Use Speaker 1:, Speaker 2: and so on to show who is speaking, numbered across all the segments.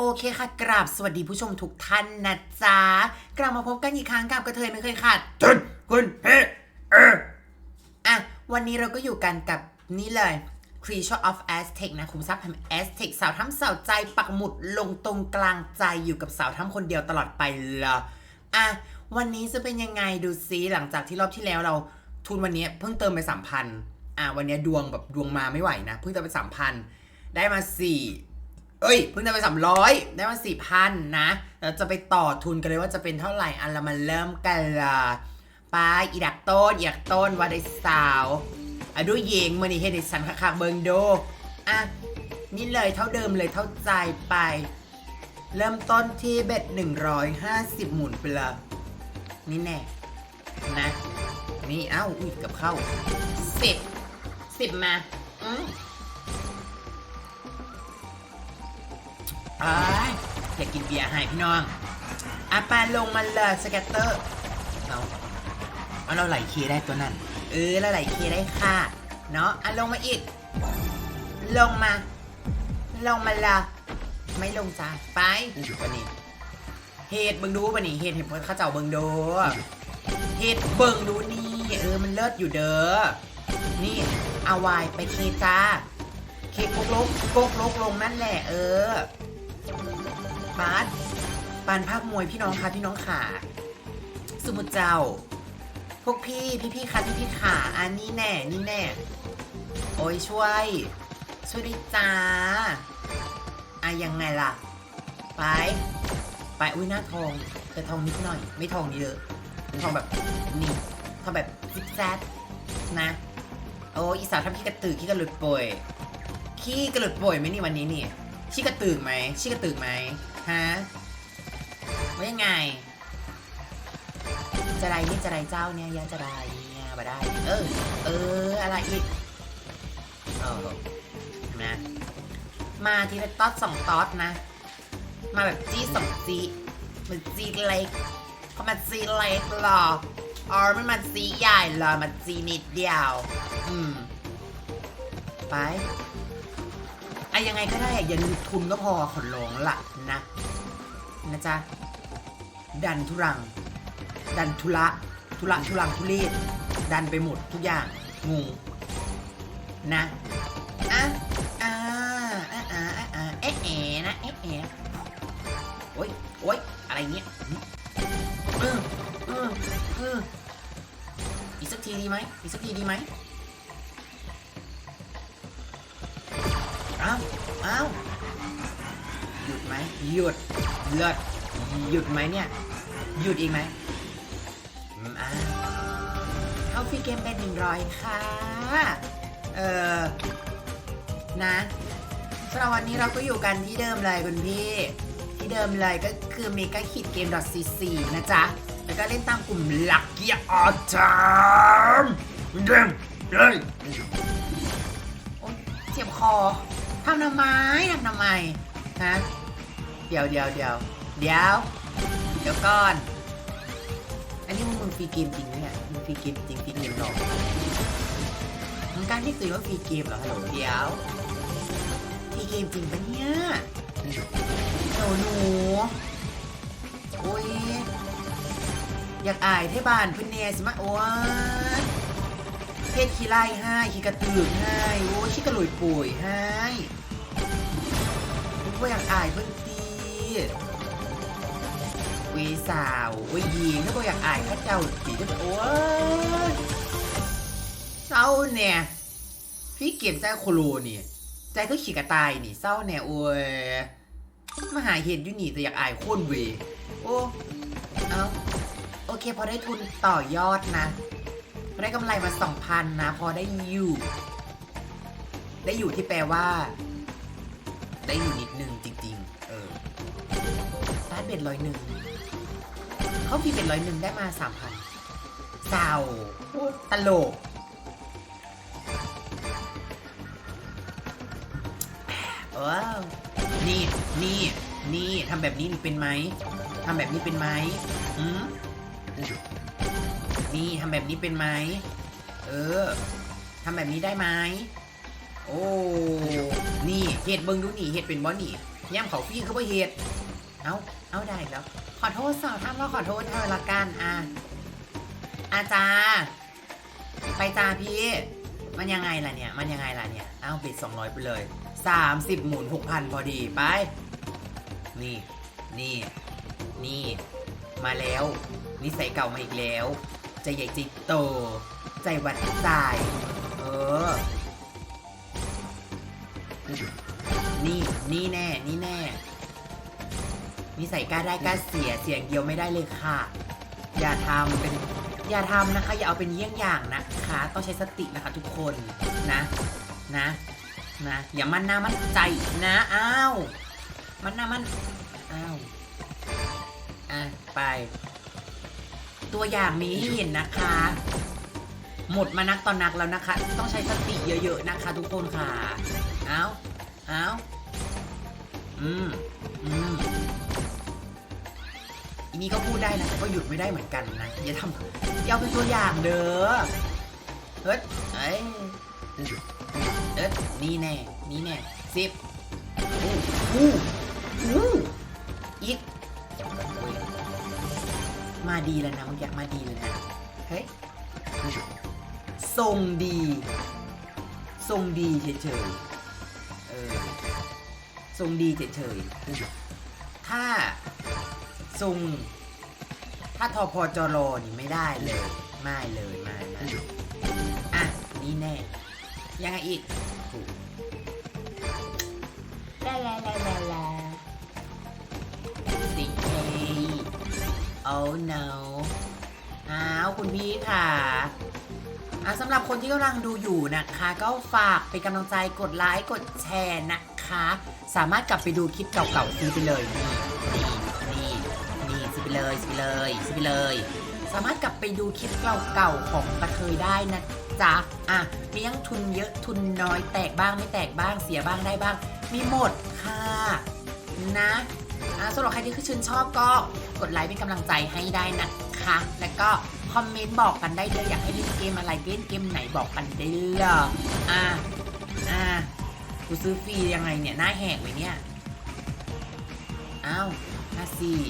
Speaker 1: โอเคค่ะ กราบสวัสดีผู้ชมทุกท่านนะจ๊ะ กลับมาพบกันอีกครั้งกับกระเทยไม่เคยขาดทุนคุณเฮเอออะ วันนี้เราก็อยู่กันกับนี่เลย Creature of Aztec นะคุมทรัพย์แห่ง Aztec สาวถ้ำสาวใจปักหมุดลงตรงกลางใจอยู่กับสาวถ้ำคนเดียวตลอดไปเลยอะ วันนี้จะเป็นยังไงดูซิหลังจากที่รอบที่แล้วเราทุนวันนี้เพิ่งเติมไปสามพันอะวันนี้ดวงแบบดวงมาไม่ไหวนะ เพิ่งเติมไปสามพันได้มาสี่ เอ้ย เพิ่งได้ไปสามร้อยได้มาสี่พันนะเราจะไปต่อทุนกันเลยว่าจะเป็นเท่าไหร่อันเรามาเริ่มกันละไปอีดักต้นอีดักต้นว่าได้สาวอะดูเยงมันนี่เฮดให้สันคักๆเบิงโดอะนี่เลยเท่าเดิมเลยเท่าใจไป เริ่มต้นที่เบ็ด150หมุนไปละนี่แน่นะนี่เอ้าอุ้ยกับเข้าสิบสิบมา อืม อ้ายอยากกินเบียร์ให้พี่น้องอาปาลงมาเลยสแกตเตอร์เอาเอาเราไหลเคได้ตัวนั้น เออเราไหลเคได้ค่ะ เนาะอะลงมาอีก ลงมา ลงมาละไม่ลงจ้าไปวันนี้เฮ็ดเบิ่งดูวันนี้เฮ็ดเห็นเข้าเจ้าเบิ่งดูเฮ็ดเบิ่งดูนี่เออมันเลิศอยู่เด้อ นี่เอาวายไปเคจ้า เคกกลกโกกลกลงนั่นแหละเออ บาสปานภาคมวยพี่น้องคะพี่น้องขาสมุทรเจ้า พวกพี่พี่พี่คะพี่พี่ขาอันนี้แน่นี่แน่ โอ้ยช่วย ช่วยด้วยจ้าอะยังไงล่ะ ไป ไปอุ้ยหน้าทองแต่ทองนิดหน่อย ไม่ทองเยอะทองแบบนี่ทองแบบซิกแซดนะโอ้ยอีสาวทำขี้กระตือขี้กระหลุดป่วยขี้กระหลุดป่วยไหมนี่วันนี้นี่ ชี้กระตือไหมชี้กระตือไหมฮะว่ายังไง จะไรนี่จะไรเจ้าเนี่ยยาจะไรเนี่ยมาได้ เออ เออ อะไรอีกเออนะมาทีละต๊อดสองต๊อดนะ มาแบบจี้สองจีเหมือนจี้เล็กเขามาจี้เล็กหรออ๋อไม่มาจีใหญ่หรอมาจีนิดเดียว อืม ไป อะยังไงก็ได้อย่าลืมทุนก็พอขนลงละนะนะจ๊ะ ดันทุรัง ดันทุระทุระทุรังทุเรศดันไปหมดทุกอย่างงงนะอะอ่าอ่าอ่าอ่าอ่าเอ๊ะเอ๋นะเอ๊ะเอ๋โอ๊ยโอ๊ยอะไรเงี้ยเออเออเอออีกสักทีดีไหมอีกสักทีดีไหม มหยุดเลิศหยุดไหมเนี่ย หยุดอีกไหมอืมอ่าเข้าฟรีเกมเป็นหนึ่งร้อยค่ะ เออนะสำหรับวันนี้เราก็อยู่กันที่เดิมเลยคุณพี่ ที่เดิมเลยก็คือเมกาคิดเกม .cc นะจ๊ะ แล้วก็เล่นตามกลุ่มลักเกียออทามเดิมเลยโอ๊ยเจ็บคอทำทำไมทำทำไมฮะ เดี๋ยวเดี๋ยวเดี๋ยวเดี๋ยวเดี๋ยวก่อน อันนี้มึงฟรีเกมจริงไหมเนี่ยมึงฟรีเกมจริงฟรีเกมหรอมึงกล้ารที่สื่อว่าฟรีเกมเหรอฮัลโหลเดี๋ยวฟรีเกมจริงปะเนี่ยโหนูหนูโอ้ยอยากอายเทบานพื่อนเนสมาโอ้ยเทศขี้ไล่ให้ขี้กระตือให้โอ้ยขี้กระหลุยป่วยให้ทุกว่าอยางอายเพิ่นตีวีสาววียีทุกว่าอย่างอายข้าเจ้าตีทุกโอ้ยเศร้าเนี่ยพี่เก็บใจโคโลนี่ใจก็ขี้กระตายนี่เศร้าเนี่ยโอ้ยมาหาเหตุยู่นี่แต่อยากอายโค่นเวโอ้เอาโอเค พอได้ทุนต่อยอดนะ ได้กำไรมาสองพันนะ พอได้อยู่ ได้อยู่ที่แปลว่า ได้อยู่นิดนึงจริง ๆ เออ เบ็ดร้อยหนึ่งเขาฟีเบ็ดร้อยหนึ่งได้มาสามพันเศร้าตลกว้าวนี่นี่นี่ทำแบบนี้เป็นไหมทำแบบนี้เป็นไหมอืมนี่ทำแบบนี้เป็นไหมเออทำแบบนี้ได้ไหมโอ้ นี่เห็ดเบิงดูนี่เห็ดเป็นบอนี่ย่ำเขาฟรีคือบ่เหตุ เอาเอาได้แล้ว ขอโทษสาวทำว่าขอโทษเธอละกันอะอาจารย์ไปจ้าพี่ มันยังไงล่ะเนี่ย มันยังไงล่ะเนี่ย เอาบิด 200 ไปเลย 30 หมุน 6,000 พอดีไป นี่ นี่ นี่ มาแล้ว นิสัยเก่ามาอีกแล้ว ใจใหญ่ใจโต ใจวัดใจเออ นี่ นี่แน่ นี่แน่ นิสัยกล้าได้กล้าเสียเสียงเดียวไม่ได้เลยค่ะ อย่าทำเป็นอย่าทำนะคะ อย่าเอาเป็นเยี่ยงอย่างนะคะ ต้องใช้สตินะคะทุกคนนะนะนะ อย่ามั่นหน้ามั่นใจนะอ้าวมันหน้ามันอ้าวอะไป ตัวอย่างมีให้เห็นนะคะ หมดมานักตอนนักแล้วนะคะ ต้องใช้สติเยอะๆนะคะ ทุกคนค่ะเอาเอาอืมอืม นี้ก็พูดได้นะแต่ก็หยุดไม่ได้เหมือนกันนะอย่าทำอย่าเป็นตัวอย่างเด้อเฮ้ยเอ้ยเอ๊ะนี่แน่ นี่แน่สิบอู้อู้อู้อีกมาดีแล้วนะเมื่อกี้มาดีเลยนะเฮ้ยทรงดีทรงดีเฉยๆเออทรงดีเฉยๆถ้า ทรงถ้าทอพอจรอนี่ไม่ได้เลย ไม่เลยไม่ไม่อะ นี่แน่ ยังไงอีกถูกลาลาลาลาลาสิเฮ oh no อ้าวคุณพี่ค่ะอะสำหรับคนที่กำลังดูอยู่นะคะ ก็ฝากเป็นกำลังใจกดไลค์กดแชร์นะคะ สามารถกลับไปดูคลิปเก่าๆซื้ไปเลยนี่ ไปเลยซื้อไปเลยซื้อไปเลย สามารถกลับไปดูคลิปเก่าๆของกระเทยได้นะจ๊ะอะมีทั้งทุนเยอะทุนน้อยแตกบ้างไม่แตกบ้างเสียบ้างได้บ้าง มีหมดค่ะนะอะสำหรับใครที่คือชื่นชอบก็กดไลค์เป็นกำลังใจให้ได้นะคะ แล้วก็คอมเมนต์บอกกันได้เลยอยากให้เล่นเกมอะไรเล่นเกมไหนบอกกันได้เลยอะอะกูซื้อฟรียังไงเนี่ยหน้าแหกเลยเนี่ย อ้าวห้าสี่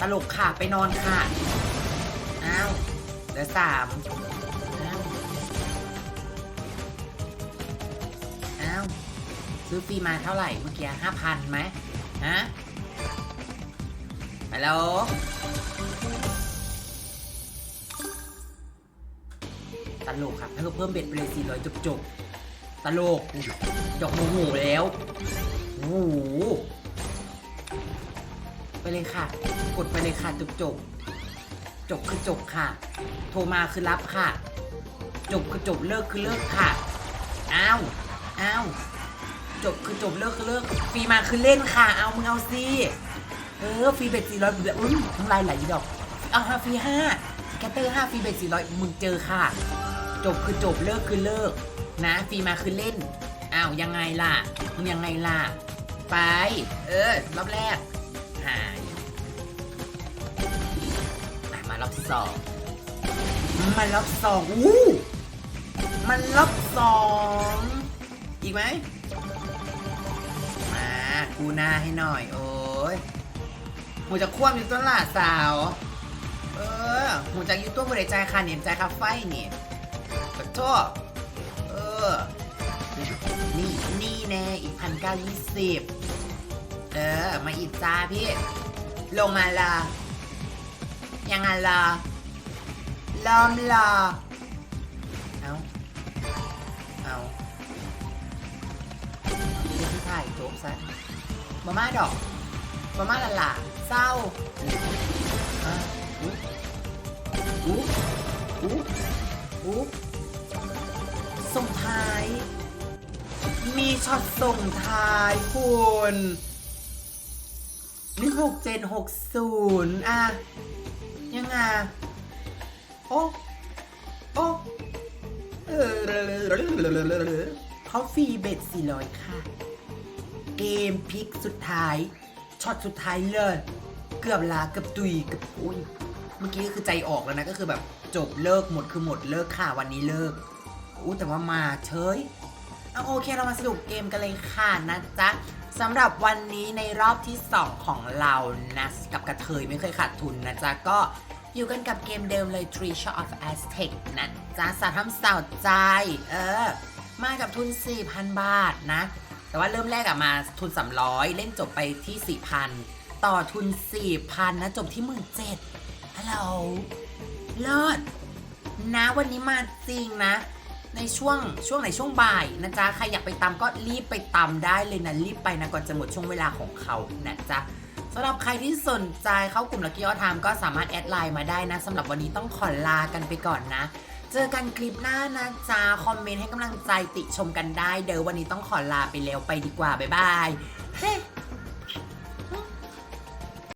Speaker 1: ตลกค่ะ ไปนอนค่ะ อ้าวเหลือสามอ้าว ซื้อฟรีมาเท่าไหร่เมื่อกี้ห้าพันไหมฮะฮัลโหลตลกค่ะเพิ่มเพิ่มเบ็ดไปเลยสี่ร้อยจบจบๆ ตลกจกโมโหแล้วโอ้โหไปเลยค่ะ กดไปเลยค่ะจบจบจบคือจบค่ะ โทรมาคือรับค่ะ จบคือจบเลิกคือเลิกค่ะ อ้าว อ้าว จบคือจบเลิกคือเลิกฟรีมาคือเล่นค่ะ เอามึงเอาสิ เออฟรีเบ็ดสี่ร้อยอุ้ยทั้งลายไหลดอก เอาห้าฟรีห้าแคตเตอร์ห้าฟรีเบ็ดสี่ร้อยมึงเจอค่ะ จบคือจบเลิกคือเลิก นะฟรีมาคือเล่นอ้าวยังไงล่ะมึงยังไงล่ะ ไป เออ รอบแรก หายมารอบสองมันรอบสองอู้มันรอบสองอีกไหมมากูหน้าให้หน่อย โอ้ยหมูจะคว่ำอยู่ต้นละสาว เออหมูจะอยูตัวบริใจค่ะเหนียมใจคาไฟนี่ขอโทษ ออนี่นี่แน่อีกพันเก้ายี่สิบเออ มาอีกจ้าพี่ ลงมาละยังไงละลอมละเอาเอาเรื่องที่ถ่ายโจ๊กซะมาม่าดอกมาม่าละล่ะเศร้าอะอุ๊อุ๊อุ๊อุ๊ ส่งท้าย มีช็อตส่งท้ายคุณหนึ่งหกเจ็ดหกศูนย์อะยังไงโอ้โอ้เออเขาฟรีเบ็ดสี่ร้อยค่ะ เกมพลิกสุดท้ายช็อตสุดท้ายเลยเกือบลาเกือบตุยเกือบอุ้ยเมื่อกี้ก็คือใจออกแล้วนะก็คือแบบจบเลิกหมดคือหมดเลิกค่ะวันนี้เลิก อู้แต่ว่ามาเฉยเอาโอเคเรามาสรุปเกมกันเลยค่ะนะจ๊ะสำหรับวันนี้ในรอบที่ 2 ของเรานะกับกระเทยไม่เคยขาดทุนนะจ๊ะ ก็อยู่กันกับเกมเดิมเลย Treasure of Aztec นะจ๊ะสาวทำสาวใจ เออ มากับทุน 4,000 บาทนะ แต่ว่าเริ่มแรกอะมาทุน 300 เล่นจบไปที่ 4,000 ต่อทุน 4,000 นะ จบที่ 17,000ฮัลโหลเลิศนะวันนี้มาจริงนะ ในช่วงช่วงไหนช่วงบ่ายนะจ๊ะใครอยากไปตามก็รีบไปตามได้เลยนะรีบไปนะก่อนจะหมดช่วงเวลาของเขานะจ๊ะสำหรับใครที่สนใจเข้ากลุ่มลักกี้ออทามก็สามารถแอดไลน์มาได้นะสำหรับวันนี้ต้องขอลากันไปก่อนนะ เจอกันคลิปหน้านะจ๊ะคอมเมนต์ให้กำลังใจติชมกันได้ เดี๋ยววันนี้ต้องขอลาไปแล้วไปดีกว่าบ๊ายบายเฮ้